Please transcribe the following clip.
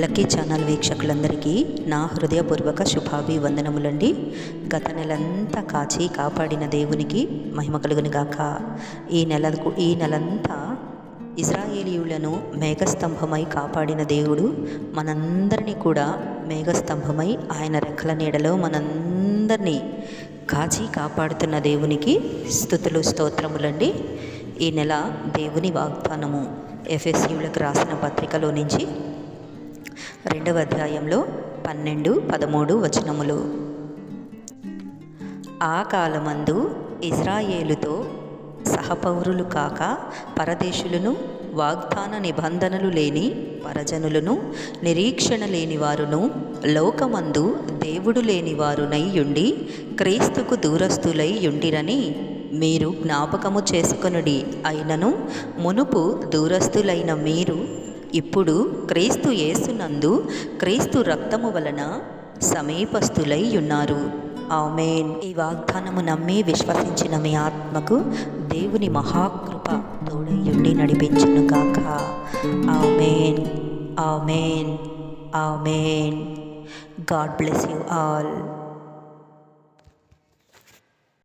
Lucky channel వీక్షకులందరికీ నా హృదయపూర్వక శుభాభివందనములండి. గత నెలంతా కాచి కాపాడిన దేవునికి మహిమ కలుగుని గాక. ఈ నెలకు ఈ నెలంతా ఇజ్రాయేలీయులను మేఘస్తంభమై కాపాడిన దేవుడు మనందరినీ కూడా మేఘస్తంభమై ఆయన రెక్కల నీడలో మనందరినీ కాచి కాపాడుతున్న దేవునికి స్థుతులు స్తోత్రములండి. ఈ నెల దేవుని వాగ్దానము ఎఫ్ఎస్యులకు రాసిన పత్రికలో నుంచి రెండవ అధ్యాయంలో పన్నెండు పదమూడు వచనములు. ఆ కాలమందు ఇజ్రాయేలుతో సహపౌరులు కాక పరదేశులను వాగ్దాన నిబంధనలు లేని పరజనులను నిరీక్షణ లేని వారును లోకమందు దేవుడు లేని వారునై ఉండి క్రీస్తుకు దూరస్తులై ఉండిరని మీరు జ్ఞాపకము చేసుకొనుడి అయినను మునుపు దూరస్తులైన మీరు ఇప్పుడు క్రీస్తు యేసునందు క్రీస్తు రక్తము వలన సమీపస్థులై ఉన్నారు ఆమెన్. ఈ వాగ్దానము నమ్మి విశ్వసించిన మీ ఆత్మకు దేవుని మహాకృప తోడయుండి నడిపించును గాక. ఆమెన్. Amen. Amen. God bless you all.